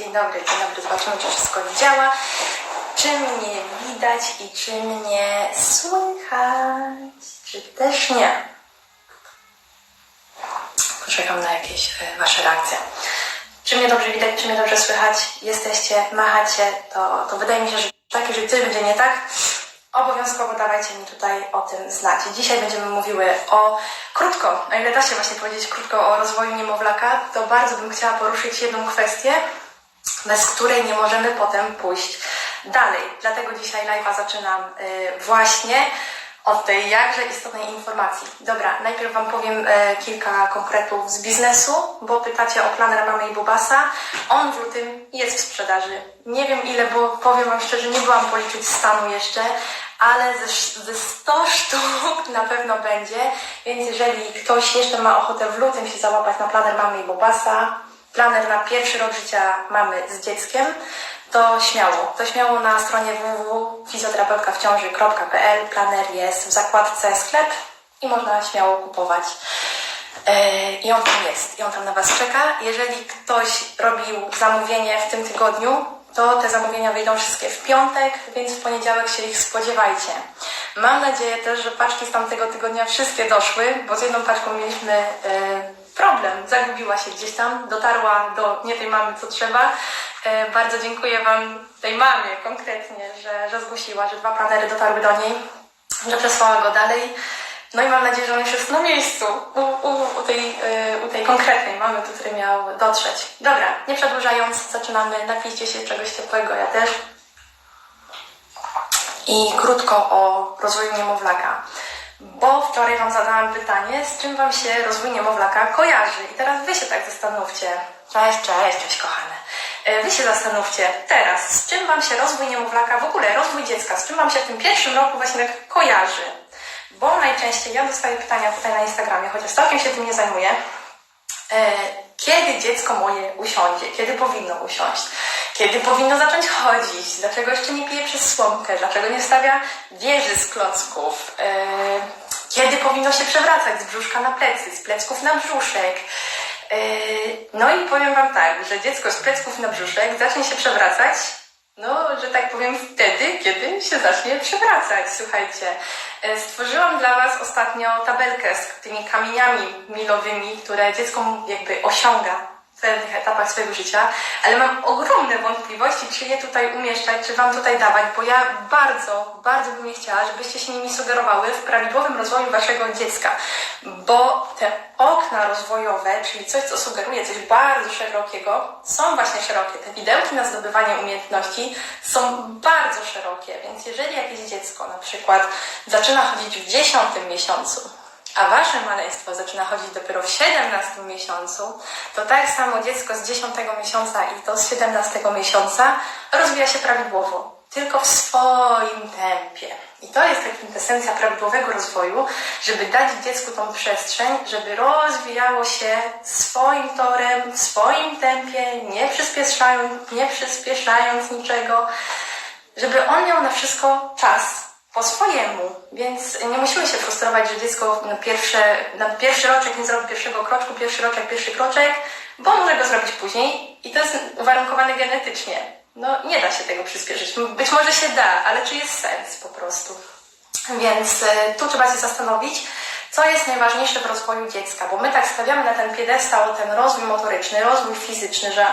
dzień dobry, dzień dobry. Zobaczymy, czy wszystko działa. Czy mnie widać i czy mnie słychać? Czy też nie? Poczekam na jakieś e, Wasze reakcje. Czy mnie dobrze widać, czy mnie dobrze słychać? Jesteście, machacie, to, to wydaje mi się, że tak, jeżeli coś będzie nie tak, obowiązkowo dawajcie mi tutaj o tym znać. Dzisiaj będziemy mówiły o krótko, o ile da się właśnie powiedzieć krótko o rozwoju niemowlaka, to bardzo bym chciała poruszyć jedną kwestię, bez której nie możemy potem pójść dalej. Dlatego dzisiaj live'a zaczynam y, właśnie od tej jakże istotnej informacji. Dobra, najpierw Wam powiem e, kilka konkretów z biznesu, bo pytacie o planer mamy i Bubasa. On w lutym jest w sprzedaży. Nie wiem ile, bo powiem Wam szczerze, nie byłam policzyć stanu jeszcze, ale ze, ze 100 sztuk na pewno będzie, więc jeżeli ktoś jeszcze ma ochotę w lutym się załapać na planer mamy i Bubasa, planer na pierwszy rok życia mamy z dzieckiem, to śmiało. To śmiało na stronie www.fizjoterapeutkawciąży.pl Planer jest w zakładce sklep i można śmiało kupować. Yy, I on tam jest, i on tam na Was czeka. Jeżeli ktoś robił zamówienie w tym tygodniu, to te zamówienia wyjdą wszystkie w piątek, więc w poniedziałek się ich spodziewajcie. Mam nadzieję też, że paczki z tamtego tygodnia wszystkie doszły, bo z jedną paczką mieliśmy yy, problem. Zagubiła się gdzieś tam, dotarła do nie tej mamy, co trzeba. E, Bardzo dziękuję Wam, tej mamie konkretnie, że, że zgłosiła, że dwa planery dotarły do niej, że przesłała go dalej. No i mam nadzieję, że on już jest na miejscu u, u, u, tej, e, u tej konkretnej mamy, do której miał dotrzeć. Dobra, nie przedłużając, zaczynamy. Napijcie się czegoś ciepłego, ja też. I krótko o rozwoju niemowlaka. Bo wczoraj Wam zadałam pytanie, z czym Wam się rozwój niemowlaka kojarzy. I teraz Wy się tak zastanówcie. Cześć, cześć, cześć kochane. E, Wy się zastanówcie teraz, z czym Wam się rozwój niemowlaka, w ogóle rozwój dziecka, z czym Wam się w tym pierwszym roku właśnie tak kojarzy. Bo najczęściej ja dostaję pytania tutaj na Instagramie, chociaż całkiem się tym nie zajmuję. Kiedy dziecko moje usiądzie? Kiedy powinno usiąść? Kiedy powinno zacząć chodzić? Dlaczego jeszcze nie pije przez słomkę? Dlaczego nie stawia wieży z klocków? E, Kiedy powinno się przewracać z brzuszka na plecy, z plecków na brzuszek? E, No i powiem Wam tak, że dziecko z plecków na brzuszek zacznie się przewracać, no, że tak powiem, wtedy, kiedy się zacznie przewracać. Słuchajcie, e, stworzyłam dla Was ostatnio tabelkę z tymi kamieniami milowymi, które dziecko jakby osiąga pewnych etapach swojego życia, ale mam ogromne wątpliwości, czy je tutaj umieszczać, czy Wam tutaj dawać, bo ja bardzo, bardzo bym nie chciała, żebyście się nimi sugerowały w prawidłowym rozwoju Waszego dziecka, bo te okna rozwojowe, czyli coś, co sugeruje coś bardzo szerokiego, są właśnie szerokie. Te widełki na zdobywanie umiejętności są bardzo szerokie, więc jeżeli jakieś dziecko na przykład zaczyna chodzić w dziesiątym miesiącu, a wasze maleństwo zaczyna chodzić dopiero w 17 miesiącu, to tak samo dziecko z 10 miesiąca i to z 17 miesiąca rozwija się prawidłowo, tylko w swoim tempie. I to jest taka kwintesencja prawidłowego rozwoju, żeby dać dziecku tą przestrzeń, żeby rozwijało się swoim torem, w swoim tempie, nie przyspieszając, nie przyspieszając niczego, żeby on miał na wszystko czas po swojemu, więc nie musimy się frustrować, że dziecko na, pierwsze, na pierwszy roczek nie zrobi pierwszego kroczku, pierwszy roczek, pierwszy kroczek, bo może go zrobić później i to jest uwarunkowane genetycznie. No nie da się tego przyspieszyć. Być może się da, ale czy jest sens po prostu? Więc e, tu trzeba się zastanowić, co jest najważniejsze w rozwoju dziecka, bo my tak stawiamy na ten piedestał ten rozwój motoryczny, rozwój fizyczny, że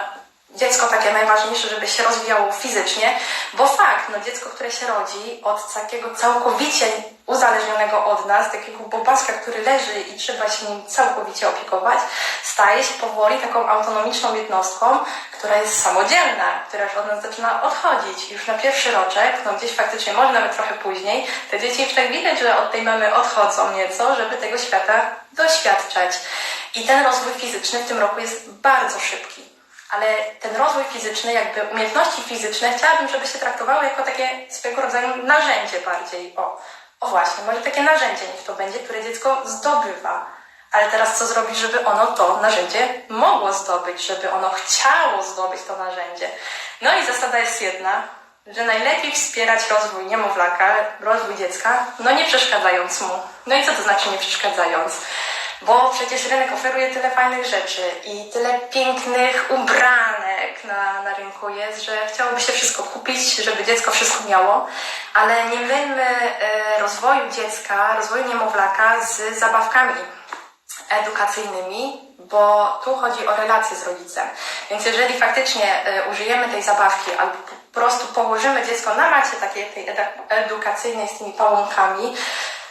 dziecko takie najważniejsze, żeby się rozwijało fizycznie, bo fakt, no dziecko, które się rodzi od takiego całkowicie uzależnionego od nas, takiego bobaska, który leży i trzeba się nim całkowicie opiekować, staje się powoli taką autonomiczną jednostką, która jest samodzielna, która już od nas zaczyna odchodzić. Już na pierwszy roczek, no gdzieś faktycznie, może nawet trochę później, te dzieci już tak widać, że od tej mamy odchodzą nieco, żeby tego świata doświadczać. I ten rozwój fizyczny w tym roku jest bardzo szybki ale ten rozwój fizyczny, jakby umiejętności fizyczne, chciałabym, żeby się traktowały jako takie swego rodzaju narzędzie bardziej. O, o właśnie, może takie narzędzie niech to będzie, które dziecko zdobywa. Ale teraz co zrobić, żeby ono to narzędzie mogło zdobyć, żeby ono chciało zdobyć to narzędzie? No i zasada jest jedna, że najlepiej wspierać rozwój niemowlaka, rozwój dziecka, no nie przeszkadzając mu. No i co to znaczy nie przeszkadzając? Bo przecież rynek oferuje tyle fajnych rzeczy i tyle pięknych ubranek na, na rynku jest, że chciałoby się wszystko kupić, żeby dziecko wszystko miało, ale nie mylmy e, rozwoju dziecka, rozwoju niemowlaka z zabawkami edukacyjnymi, bo tu chodzi o relacje z rodzicem. Więc jeżeli faktycznie e, użyjemy tej zabawki albo po prostu położymy dziecko na macie takiej tej edu- edukacyjnej z tymi pałonkami,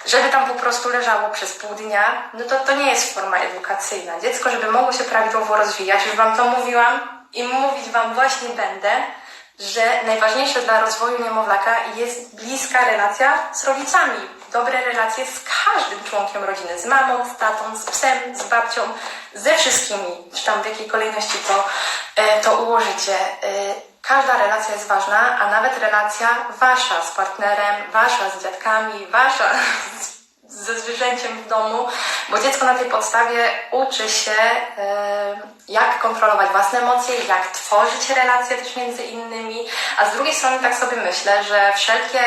żeby tam po prostu leżało przez pół dnia, no to to nie jest forma edukacyjna. Dziecko, żeby mogło się prawidłowo rozwijać, już Wam to mówiłam i mówić Wam właśnie będę, że najważniejsze dla rozwoju niemowlaka jest bliska relacja z rodzicami. Dobre relacje z każdym członkiem rodziny, z mamą, z tatą, z psem, z babcią, ze wszystkimi, czy tam w jakiej kolejności to, e, to ułożycie. E, Każda relacja jest ważna, a nawet relacja wasza z partnerem, wasza z dziadkami, wasza ze zwierzęciem w domu, bo dziecko na tej podstawie uczy się, e, jak kontrolować własne emocje, jak tworzyć relacje też między innymi, a z drugiej strony tak sobie myślę, że wszelkie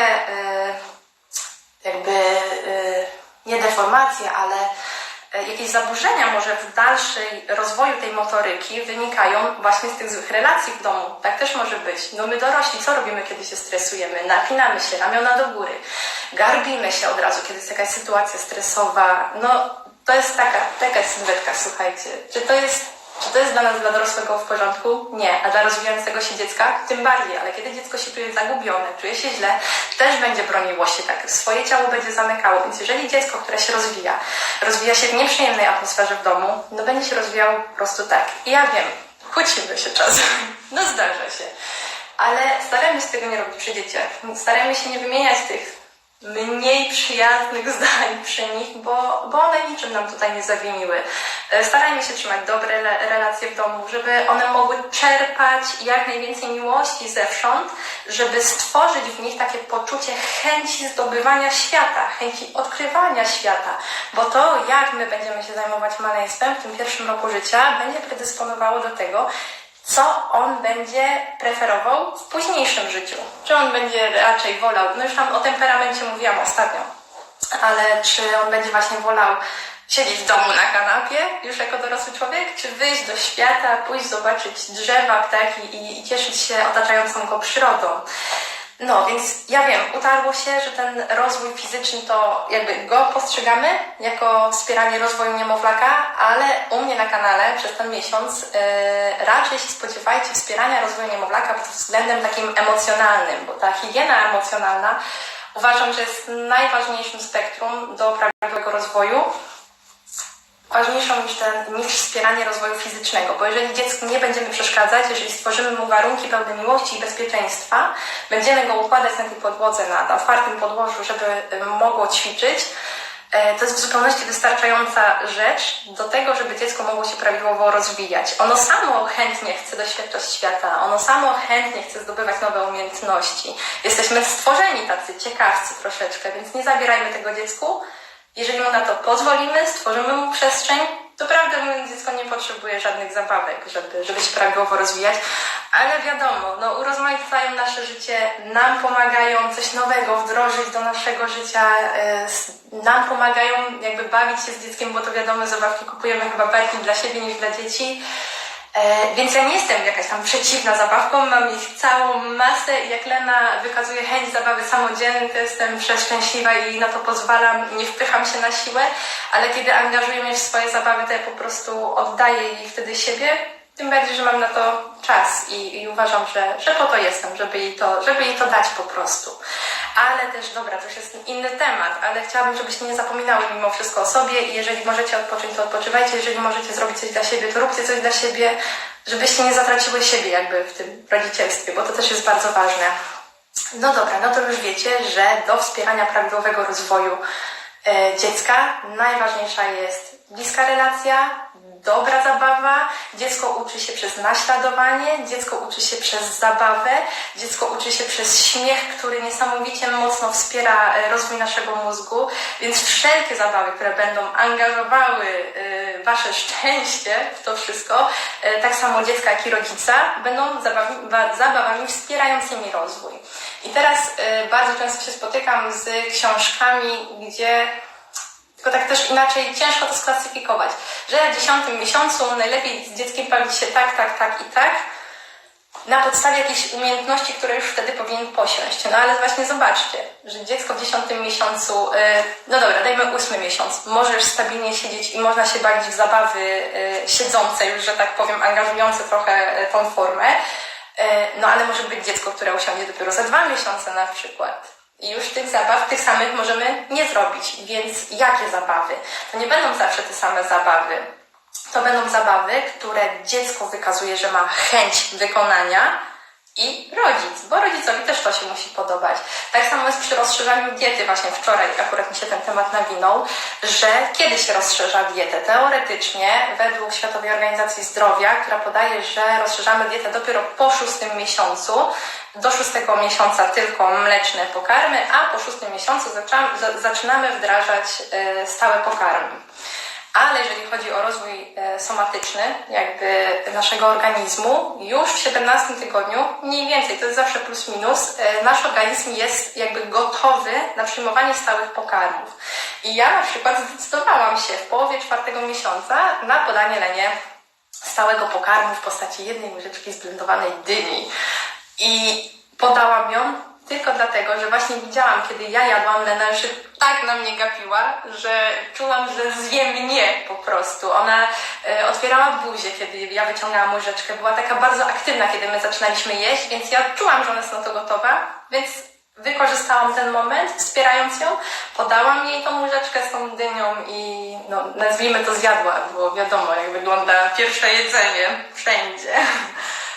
jakby e, nie deformacje, ale e, jakieś zaburzenia może w dalszej rozwoju tej motoryki wynikają właśnie z tych złych relacji w domu. Tak też może być. No my dorośli, co robimy, kiedy się stresujemy? Napinamy się, ramiona do góry, garbimy się od razu, kiedy jest jakaś sytuacja stresowa. No to jest taka, taka sylwetka, słuchajcie. Czy to jest czy to jest dla nas, dla dorosłego w porządku? Nie. A dla rozwijającego się dziecka? Tym bardziej. Ale kiedy dziecko się czuje zagubione, czuje się źle, też będzie broniło się tak. Swoje ciało będzie zamykało. Więc jeżeli dziecko, które się rozwija, rozwija się w nieprzyjemnej atmosferze w domu, no będzie się rozwijało po prostu tak. I ja wiem, kłócimy się czasem. No zdarza się. Ale starajmy się tego nie robić przy dzieciach. Starajmy się nie wymieniać tych mniej przyjaznych zdań przy nich, bo, bo one niczym nam tutaj nie zawiniły. E, Starajmy się trzymać dobre relacje w domu, żeby one mogły czerpać jak najwięcej miłości zewsząd, żeby stworzyć w nich takie poczucie chęci zdobywania świata, chęci odkrywania świata, bo to, jak my będziemy się zajmować maleństwem w tym pierwszym roku życia, będzie predysponowało do tego, co on będzie preferował w późniejszym życiu. Czy on będzie raczej wolał, no już tam o temperamencie mówiłam ostatnio, ale czy on będzie właśnie wolał siedzieć w domu na kanapie, już jako dorosły człowiek, czy wyjść do świata, pójść zobaczyć drzewa, ptaki i, i cieszyć się otaczającą go przyrodą. No, więc ja wiem, utarło się, że ten rozwój fizyczny to jakby go postrzegamy jako wspieranie rozwoju niemowlaka, ale u mnie na kanale przez ten miesiąc yy, raczej się spodziewajcie wspierania rozwoju niemowlaka pod względem takim emocjonalnym, bo ta higiena emocjonalna uważam, że jest najważniejszym spektrum do prawidłowego rozwoju ważniejszą niż, ten, niż wspieranie rozwoju fizycznego, bo jeżeli dziecku nie będziemy przeszkadzać, jeżeli stworzymy mu warunki pełne miłości i bezpieczeństwa, będziemy go układać na tej podłodze, na, na otwartym podłożu, żeby y, mogło ćwiczyć, e, to jest w zupełności wystarczająca rzecz do tego, żeby dziecko mogło się prawidłowo rozwijać. Ono samo chętnie chce doświadczać świata, ono samo chętnie chce zdobywać nowe umiejętności. Jesteśmy stworzeni tacy ciekawcy troszeczkę, więc nie zabierajmy tego dziecku, jeżeli mu na to pozwolimy, stworzymy mu przestrzeń, to prawdę mówiąc, dziecko nie potrzebuje żadnych zabawek, żeby, żeby się prawidłowo rozwijać, ale wiadomo, no, urozmaicają nasze życie, nam pomagają coś nowego wdrożyć do naszego życia, e, nam pomagają jakby bawić się z dzieckiem, bo to wiadomo, zabawki kupujemy chyba bardziej dla siebie niż dla dzieci. E, więc ja nie jestem jakaś tam przeciwna zabawkom, mam ich całą masę i jak Lena wykazuje chęć zabawy samodzielnej, to jestem przeszczęśliwa i na to pozwalam, nie wpycham się na siłę, ale kiedy angażuję mnie w swoje zabawy, to ja po prostu oddaję jej wtedy siebie, tym bardziej, że mam na to czas i, i uważam, że, że po to jestem, żeby jej to, żeby jej to dać po prostu. Ale też, dobra, to już jest inny temat, ale chciałabym, żebyście nie zapominały mimo wszystko o sobie i jeżeli możecie odpocząć, to odpoczywajcie, jeżeli możecie zrobić coś dla siebie, to róbcie coś dla siebie, żebyście nie zatraciły siebie jakby w tym rodzicielstwie, bo to też jest bardzo ważne. No dobra, no to już wiecie, że do wspierania prawidłowego rozwoju e, dziecka najważniejsza jest bliska relacja, dobra zabawa, dziecko uczy się przez naśladowanie, dziecko uczy się przez zabawę, dziecko uczy się przez śmiech, który niesamowicie mocno wspiera e, rozwój naszego mózgu, więc wszelkie zabawy, które będą angażowały e, wasze szczęście w to wszystko, e, tak samo dziecka, jak i rodzica, będą zabawami, ba- zabawami wspierającymi rozwój. I teraz bardzo często się spotykam z książkami, gdzie Tylko tak też inaczej ciężko to sklasyfikować, że w dziesiątym miesiącu najlepiej z dzieckiem bawić się tak, tak, tak i tak, na podstawie jakichś umiejętności, które już wtedy powinien posiąść. No ale właśnie zobaczcie, że dziecko w dziesiątym miesiącu, y, no dobra, dajmy ósmy miesiąc, może już stabilnie siedzieć i można się bawić w zabawy y, siedzące już, że tak powiem, angażujące trochę y, tą formę, no ale może być dziecko, które usiądzie dopiero za dwa miesiące na przykład. I już tych zabaw, tych samych możemy nie zrobić. Więc jakie zabawy? To nie będą zawsze te same zabawy. To będą zabawy, które dziecko wykazuje, że ma chęć wykonania i rodzic, bo rodzicowi też to się musi podobać. Tak samo jest przy rozszerzaniu diety. Właśnie wczoraj akurat mi się ten temat nawinął, że kiedy się rozszerza dietę? Teoretycznie, według Światowej Organizacji Zdrowia, która podaje, że rozszerzamy dietę dopiero po szóstym miesiącu, do szóstego miesiąca tylko mleczne pokarmy, a po szóstym miesiącu zaczynamy, za- zaczynamy wdrażać e, stałe pokarmy. Ale jeżeli chodzi o rozwój e, somatyczny, jakby naszego organizmu, już w 17 tygodniu, mniej więcej, to jest zawsze plus minus, e, nasz organizm jest jakby gotowy na przyjmowanie stałych pokarmów. I ja na przykład zdecydowałam się w połowie czwartego miesiąca na podanie Lenie stałego pokarmu w postaci jednej łyżeczki zblendowanej dyni. I podałam ją tylko dlatego, że właśnie widziałam, kiedy ja jadłam, Lena już tak na mnie gapiła, że czułam, że zje mnie po prostu. Ona e, otwierała buzię, kiedy ja wyciągałam łyżeczkę. Była taka bardzo aktywna, kiedy my zaczynaliśmy jeść, więc ja czułam, że ona jest na to gotowa, więc wykorzystałam ten moment, wspierając ją, podałam jej tą łyżeczkę z tą dynią i no, nazwijmy to zjadła, bo wiadomo, jak wygląda pierwsze jedzenie wszędzie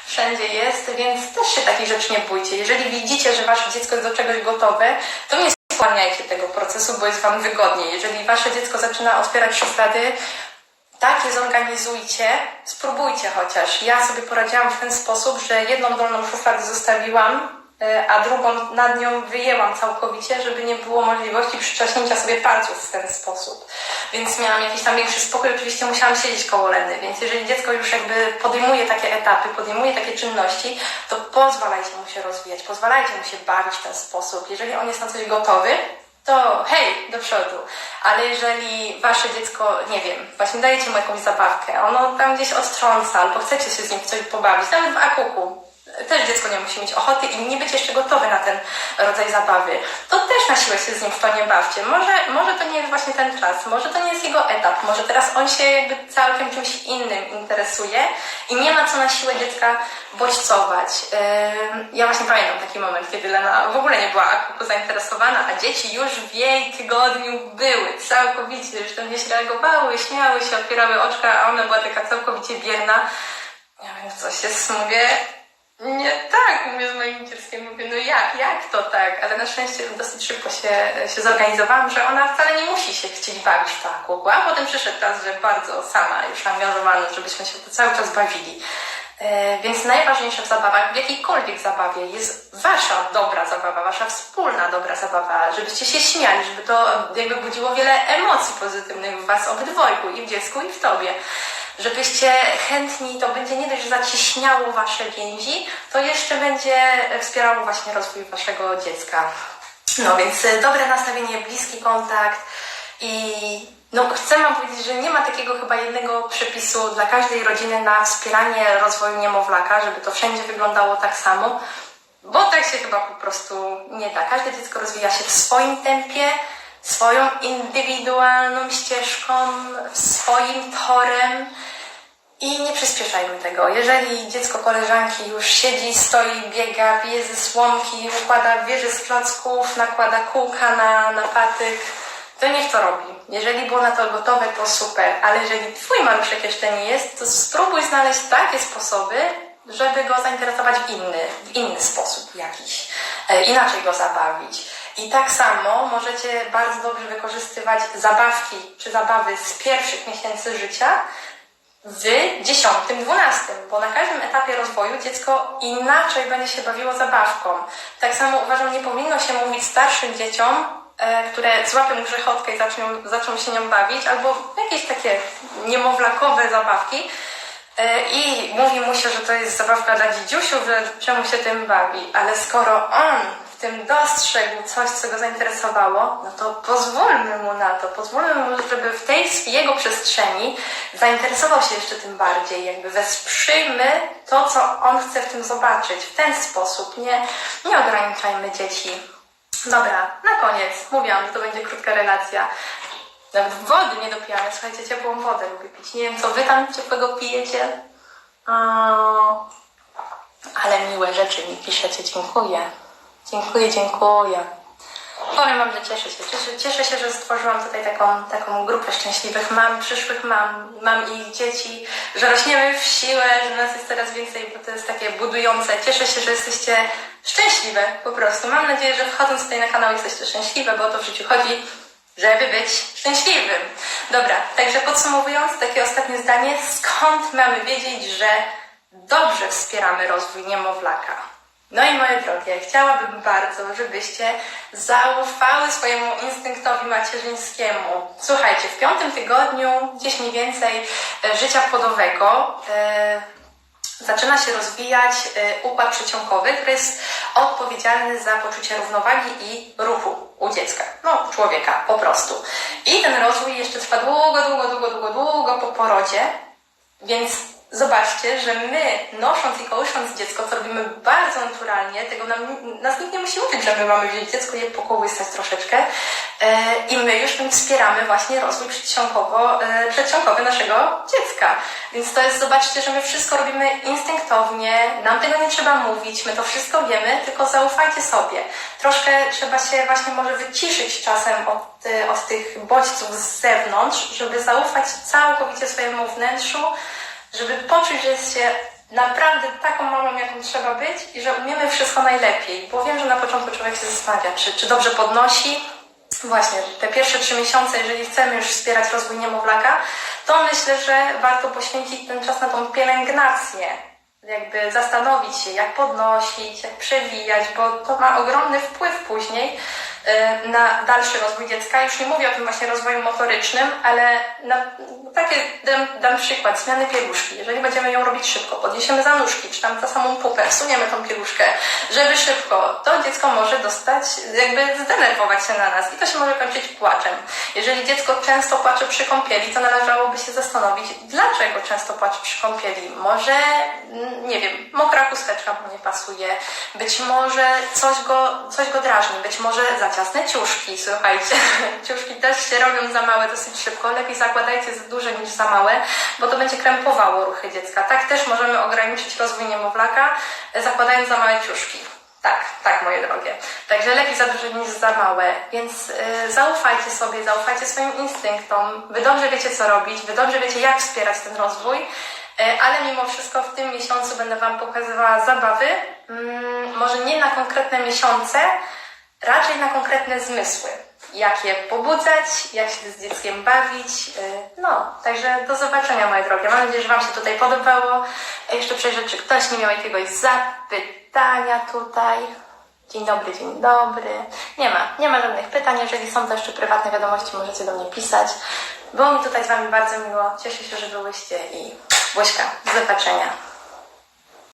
wszędzie jest, więc też się takich rzeczy nie bójcie. Jeżeli widzicie, że wasze dziecko jest do czegoś gotowe, to nie spłaniajcie tego procesu, bo jest wam wygodniej. Jeżeli wasze dziecko zaczyna otwierać szuflady, tak je zorganizujcie, spróbujcie chociaż. Ja sobie poradziłam w ten sposób, że jedną dolną szufladę zostawiłam, a drugą nad nią wyjęłam całkowicie, żeby nie było możliwości przyczaśnięcia sobie palców w ten sposób. Więc miałam jakiś tam większy spokój, oczywiście musiałam siedzieć koło Leny, więc jeżeli dziecko już jakby podejmuje takie etapy, podejmuje takie czynności, to pozwalajcie mu się rozwijać, pozwalajcie mu się bawić w ten sposób. Jeżeli on jest na coś gotowy, to hej, do przodu. Ale jeżeli wasze dziecko, nie wiem, właśnie dajecie mu jakąś zabawkę, ono tam gdzieś odtrąca, albo chcecie się z nim w coś pobawić, nawet w akuku, też dziecko nie musi mieć ochoty i nie być jeszcze gotowy na ten rodzaj zabawy, to też na siłę się z nim w to nie bawcie. Może, może to nie jest właśnie ten czas, może to nie jest jego etap, może teraz on się jakby całkiem czymś innym interesuje i nie ma co na siłę dziecka bodźcować. Ja właśnie pamiętam taki moment, kiedy Lena w ogóle nie była akuku zainteresowana, a dzieci już w jej tygodniu były całkowicie, już tam gdzieś reagowały, śmiały się, otwierały oczka, a ona była taka całkowicie bierna. Ja wiem, coś jest, mówię, nie tak, mówię z moim dzieckiem, mówię, no jak, jak to tak? Ale na szczęście dosyć szybko się, się zorganizowałam, że ona wcale nie musi się chcieć bawić w to akuku, a potem przyszedł czas, że bardzo sama już angażowana, żebyśmy się cały czas bawili. E, Więc najważniejsze w zabawach, w jakiejkolwiek zabawie jest wasza dobra zabawa, wasza wspólna dobra zabawa, żebyście się śmiali, żeby to jakby budziło wiele emocji pozytywnych w was obydwojgu, i w dziecku, i w tobie. Żebyście chętni, to będzie nie dość, zacieśniało wasze więzi, to jeszcze będzie wspierało właśnie rozwój waszego dziecka. No więc e, dobre nastawienie, bliski kontakt i no, chcę Wam powiedzieć, że nie ma takiego chyba jednego przepisu dla każdej rodziny na wspieranie rozwoju niemowlaka, żeby to wszędzie wyglądało tak samo, bo tak się chyba po prostu nie da. Każde dziecko rozwija się w swoim tempie, swoją indywidualną ścieżką, swoim torem. I nie przyspieszajmy tego. Jeżeli dziecko koleżanki już siedzi, stoi, biega, pije ze słomki, układa wieże z klocków, nakłada kółka na, na patyk, to niech to robi. Jeżeli było na to gotowe, to super. Ale jeżeli twój maluszek jeszcze nie jest, to spróbuj znaleźć takie sposoby, żeby go zainteresować w inny, w inny sposób jakiś. E, inaczej go zabawić. I tak samo możecie bardzo dobrze wykorzystywać zabawki czy zabawy z pierwszych miesięcy życia, w dziesiątym, dwunastym, bo na każdym etapie rozwoju dziecko inaczej będzie się bawiło zabawką. Tak samo uważam, nie powinno się mówić starszym dzieciom, e, które złapią grzechotkę i zaczną, zaczną się nią bawić, albo jakieś takie niemowlakowe zabawki, e, i mówi mu się, że to jest zabawka dla dzidziusiu, że czemu się tym bawi. Ale skoro on tym dostrzegł coś, co go zainteresowało, no to pozwólmy mu na to, pozwólmy mu, żeby w tej jego przestrzeni zainteresował się jeszcze tym bardziej, jakby wesprzyjmy to, co on chce w tym zobaczyć, w ten sposób, nie, nie ograniczajmy dzieci. Dobra, na koniec, mówiłam, że to będzie krótka relacja. Nawet wody nie dopijamy, słuchajcie, ciepłą wodę lubię pić. Nie wiem, co wy tam ciepłego pijecie? Ale miłe rzeczy mi piszecie, dziękuję. Dziękuję, dziękuję. Powiem Wam, że cieszę się. Cieszę, cieszę się, że stworzyłam tutaj taką, taką grupę szczęśliwych mam, przyszłych mam, mam i ich dzieci, że rośniemy w siłę, że nas jest coraz więcej, bo to jest takie budujące. Cieszę się, że jesteście szczęśliwe po prostu. Mam nadzieję, że wchodząc tutaj na kanał jesteście szczęśliwe, bo o to w życiu chodzi, żeby być szczęśliwym. Dobra, także podsumowując, takie ostatnie zdanie. Skąd mamy wiedzieć, że dobrze wspieramy rozwój niemowlaka? No i moje drogie, chciałabym bardzo, żebyście zaufały swojemu instynktowi macierzyńskiemu. Słuchajcie, w piątym tygodniu, gdzieś mniej więcej e, życia płodowego, e, zaczyna się rozwijać e, układ przeciąkowy, który jest odpowiedzialny za poczucie równowagi i ruchu u dziecka, no człowieka po prostu. I ten rozwój jeszcze trwa długo, długo, długo, długo, długo po porodzie, więc zobaczcie, że my nosząc i kołysząc dziecko, co robimy bardzo naturalnie, tego nam, nas nikt nie musi uczyć, że my mamy wziąć dziecko, je pokołysać troszeczkę e, i my już tym wspieramy właśnie rozwój przedsionkowo, e, przedsionkowy naszego dziecka. Więc to jest, zobaczcie, że my wszystko robimy instynktownie, nam tego nie trzeba mówić, my to wszystko wiemy, tylko zaufajcie sobie. Troszkę trzeba się właśnie może wyciszyć czasem od, e, od tych bodźców z zewnątrz, żeby zaufać całkowicie swojemu wnętrzu, żeby poczuć, że jest się naprawdę taką mamą, jaką trzeba być i że umiemy wszystko najlepiej. Bo wiem, że na początku człowiek się zastanawia, czy, czy dobrze podnosi. Właśnie, te pierwsze trzy miesiące, jeżeli chcemy już wspierać rozwój niemowlaka, to myślę, że warto poświęcić ten czas na tą pielęgnację. Jakby zastanowić się, jak podnosić, jak przewijać, bo to ma ogromny wpływ później na dalszy rozwój dziecka. Już nie mówię o tym właśnie rozwoju motorycznym, ale na, takie dam, dam przykład, zmiany pieluszki. Jeżeli będziemy ją robić szybko, podniesiemy za nóżki, czy tam za samą pupę, wsuniemy tą pieluszkę, żeby szybko, to dziecko może dostać, jakby zdenerwować się na nas i to się może kończyć płaczem. Jeżeli dziecko często płacze przy kąpieli, to należałoby się zastanowić, dlaczego często płacze przy kąpieli. Może, mm, nie wiem, mokra chusteczka mu nie pasuje, być może coś go, coś go drażni, być może za ciasne ciuszki, słuchajcie. Ciuszki też się robią za małe dosyć szybko, lepiej zakładajcie za duże niż za małe, bo to będzie krępowało ruchy dziecka. Tak też możemy ograniczyć rozwój niemowlaka, e, zakładając za małe ciuszki. Tak, tak, moje drogie. Także lepiej za duże niż za małe. Więc y, zaufajcie sobie, zaufajcie swoim instynktom. Wy dobrze wiecie, co robić, wy dobrze wiecie, jak wspierać ten rozwój. Y, ale mimo wszystko w tym miesiącu będę Wam pokazywała zabawy. Mm, może nie na konkretne miesiące, raczej na konkretne zmysły. Jak je pobudzać, jak się z dzieckiem bawić. y, No, także do zobaczenia, moje drogie. Mam nadzieję, że Wam się tutaj podobało. Jeszcze przejrzę, czy ktoś nie miał jakiegoś zapytania tutaj. Dzień dobry, dzień dobry. Nie ma, nie ma żadnych pytań. Jeżeli są to jeszcze prywatne wiadomości, możecie do mnie pisać. Było mi tutaj z Wami bardzo miło. Cieszę się, że byłyście i buźka. Do zobaczenia.